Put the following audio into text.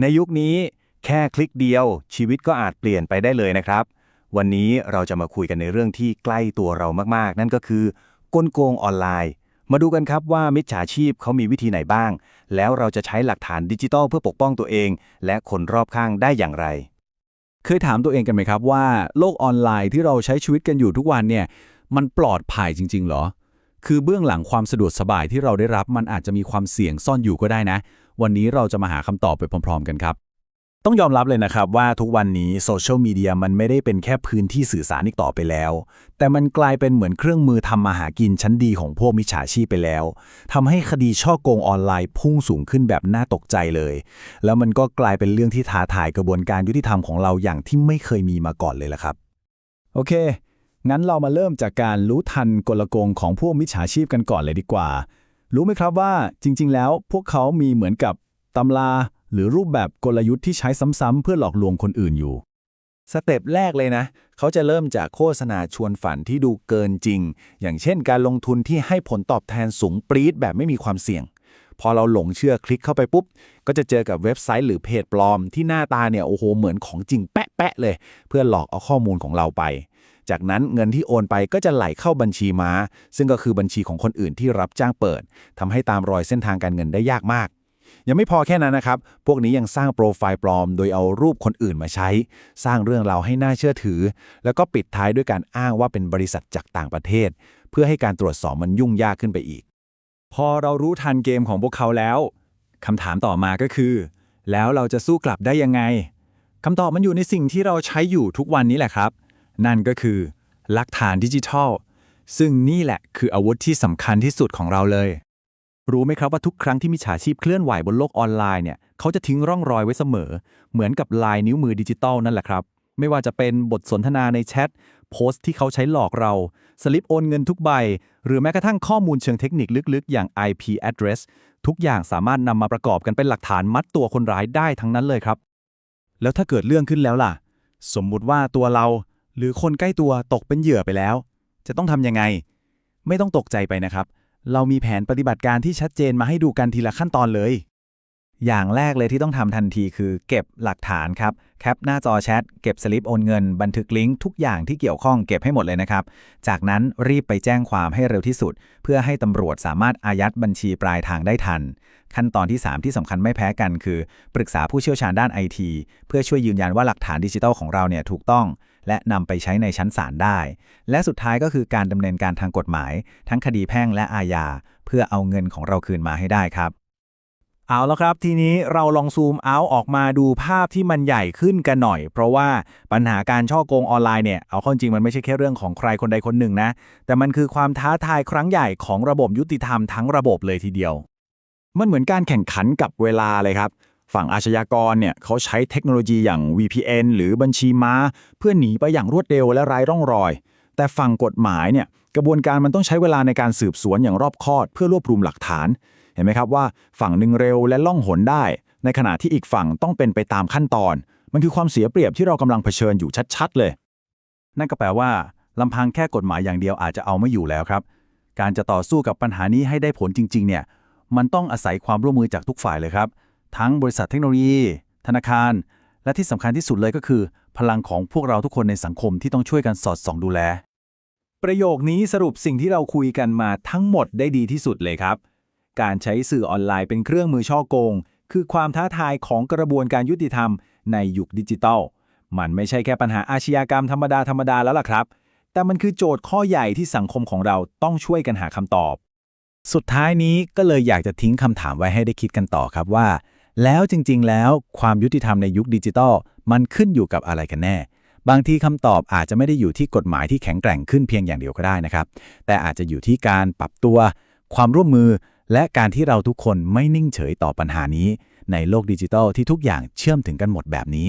ในยุคนี้แค่คลิกเดียว ชีวิตก็อาจเปลี่ยนไปได้เลยนะครับ วันนี้เราจะมาคุยกันในเรื่องที่ใกล้ตัวเรามากๆ นั่นก็คือกลโกงออนไลน์ มาดูกันครับว่ามิจฉาชีพเขามีวิธีไหนบ้าง แล้วเราจะใช้หลักฐานดิจิทัลเพื่อปกป้องตัวเอง และคนรอบข้างได้อย่างไร เคยถามตัวเองกันไหมครับว่า โลกออนไลน์ที่เราใช้ชีวิตกันอยู่ทุกวันเนี่ยมันปลอดภัยจริง ๆ หรอ คือเบื้องหลังความสะดวกสบายที่เราได้รับมันอาจจะมีความเสี่ยงซ่อนอยู่ก็ได้นะวันนี้เราจะมาหาคำตอบไปพร้อม ๆ กันครับ ต้องยอมรับเลยนะครับว่าทุกวันนี้โซเชียลมีเดียมันไม่ได้เป็นแค่พื้นที่สื่อสารอีกต่อไปแล้ว แต่มันกลายเป็นเหมือนเครื่องมือทำมาหากินชั้นดีของพวกมิจฉาชีพไปแล้วทำให้คดีช่อโกงออนไลน์พุ่งสูงขึ้นแบบน่าตกใจเลย แล้วมันก็กลายเป็นเรื่องที่ท้าทายกระบวนการยุติธรรมของเราอย่างที่ไม่เคยมีมาก่อนเลยละครับ โอเคงั้นเรามาเริ่มจากการรู้ทันกลโกงของพวกมิจฉาชีพกันก่อนเลยดีกว่า รู้ไหมครับว่าจริง ๆ แล้วพวกเขามีเหมือนกับตำราหรือรูปแบบกลยุทธ์ที่ใช้ซ้ำๆเพื่อหลอกลวงคนอื่นอยู่ สเต็ปแรกเลยนะ เขาจะเริ่มจากโฆษณาชวนฝันที่ดูเกินจริง อย่างเช่นการลงทุนที่ให้ผลตอบแทนสูงปรี๊ดแบบไม่มีความเสี่ยง พอเราหลงเชื่อคลิกเข้าไปปุ๊บ ก็จะเจอกับเว็บไซต์หรือเพจปลอมที่หน้าตาเนี่ยโอ้โหเหมือนของจริงแปะๆเลย เพื่อหลอกเอาข้อมูลของเราไป จากนั้นเงินที่โอนไปก็จะไหลเข้าบัญชีม้า ซึ่งก็คือบัญชีของคนอื่นที่รับจ้างเปิดทำให้ตามรอยเส้นทางการเงินได้ยากมาก ยังไม่พอแค่นั้นนะครับ พวกนี้ยังสร้างโปรไฟล์ปลอม โดยเอารูปคนอื่นมาใช้ สร้างเรื่องราวให้น่าเชื่อถือ แล้วก็ปิดท้ายด้วยการอ้างว่าเป็นบริษัทจากต่างประเทศ เพื่อให้การตรวจสอบมันยุ่งยากขึ้นไปอีก พอเรารู้ทันเกมของพวกเขาแล้วคำถามต่อมาก็คือ แล้วเราจะสู้กลับได้ยังไงคำตอบมันอยู่ในสิ่งที่เราใช้อยู่ทุกวันนี้แหละครับ นั่นก็คือ หลักฐานดิจิทัล ซึ่งนี่แหละคืออาวุธที่สำคัญที่สุดของเราเลย รู้ไหมครับว่าทุกครั้งที่มิจฉาชีพเคลื่อนไหวบนโลกออนไลน์เนี่ยเขาจะทิ้งร่องรอยไว้เสมอ เหมือนกับลายนิ้วมือดิจิตอลนั่นแหละครับไม่ว่าจะเป็นบทสนทนาในแชทโพสต์ที่เขาใช้หลอกเรา สลิปโอนเงินทุกใบ หรือแม้กระทั่งข้อมูลเชิงเทคนิคลึกๆ อย่าง IP address ทุกอย่างสามารถนำมาประกอบกันเป็นหลักฐานมัดตัวคนร้ายได้ทั้งนั้นเลยครับ แล้วถ้าเกิดเรื่องขึ้นแล้วล่ะ สมมุติว่าตัวเรา หรือคนใกล้ตัวตกเป็นเหยื่อไปแล้ว จะต้องทำยังไง ไม่ต้องตกใจไปนะครับ เรามีแผนปฏิบัติการที่ชัดเจนมาให้ดูกันทีละขั้นตอนเลย อย่างแรกเลยที่ต้องทำทันทีคือเก็บหลักฐานครับ แคปหน้าจอแชท เก็บสลิปโอนเงิน บันทึกลิงก์ทุกอย่างที่เกี่ยวข้องเก็บให้หมดเลยนะครับ จากนั้นรีบไปแจ้งความให้เร็วที่สุด เพื่อให้ตำรวจสามารถอายัดบัญชีปลายทางได้ทัน ขั้นตอนที่ 3 ที่สำคัญไม่แพ้กันคือ ปรึกษาผู้เชี่ยวชาญด้านไอทีเพื่อช่วยยืนยันว่าหลักฐานดิจิทัลของเราเนี่ยถูกต้อง และนำไปใช้ในชั้นศาลได้ และสุดท้ายก็คือการดำเนินการทางกฎหมาย ทั้งคดีแพ่งและอาญาเพื่อเอาเงินของเราคืนมาให้ได้ครับ เอาแล้วครับ ทีนี้เราลองซูมเอาออกมาดูภาพที่มันใหญ่ขึ้นกันหน่อย เพราะว่าปัญหาการช่อโกงออนไลน์เนี่ย เอาข้าจริงมันไม่ใช่แค่เรื่องของใครคนใดคนหนึ่งนะ แต่มันคือความท้าทายครั้งใหญ่ของระบบยุติธรรมทั้งระบบเลยทีเดียว มันเหมือนการแข่งขันกับเวลาเลยครับ ฝั่งอาชญากรเนี่ยเขาใช้เทคโนโลยีอย่าง VPN หรือบัญชีม้า เพื่อหนีไปอย่างรวดเร็วและไร้ร่องรอย แต่ฝั่งกฎหมายเนี่ยกระบวนการมันต้องใช้เวลาในการสืบสวนอย่างรอบคอบเพื่อรวบรวมหลักฐาน เห็นไหมครับว่าฝั่งหนึ่งเร็วและล่องหนได้ ในขณะที่อีกฝั่งต้องเป็นไปตามขั้นตอน มันคือความเสียเปรียบที่เรากำลังเผชิญอยู่ชัดๆเลย นั่นก็แปลว่าลำพังแค่กฎหมายอย่างเดียวอาจจะเอาไม่อยู่แล้วครับ การจะต่อสู้กับปัญหานี้ให้ได้ผลจริง ๆ เนี่ย มันต้องอาศัยความร่วมมือจากทุกฝ่ายเลยครับ ทั้งบริษัทเทคโนโลยี ธนาคาร และที่สำคัญที่สุดเลยก็คือ พลังของพวกเราทุกคนในสังคมที่ต้องช่วยกันสอดส่องดูแล ประโยคนี้สรุปสิ่งที่เราคุยกันมาทั้งหมดได้ดีที่สุดเลยครับ การใช้สื่อออนไลน์เป็นเครื่องมือช่อโกง คือความท้าทายของกระบวนการยุติธรรมในยุคดิจิทัล มันไม่ใช่แค่ปัญหาอาชญากรรมธรรมดาธรรมดาแล้วล่ะครับ แต่มันคือโจทย์ข้อใหญ่ที่สังคมของเราต้องช่วยกันหาคำตอบ สุดท้ายนี้ก็เลยอยากจะทิ้งคำถามไว้ให้ได้คิดกันต่อครับว่า แล้วจริง ๆ แล้วความยุติธรรมในยุคดิจิทัล มันขึ้นอยู่กับอะไรกันแน่บางทีคำตอบอาจจะไม่ได้อยู่ที่กฎหมายที่แข็งแกร่งขึ้นเพียงอย่างเดียวก็ได้นะครับ แต่อาจจะอยู่ที่การปรับตัว ความร่วมมือ และการที่เราทุกคนไม่นิ่งเฉยต่อปัญหานี้ ในโลกดิจิทัลที่ทุกอย่างเชื่อมถึงกันหมดแบบนี้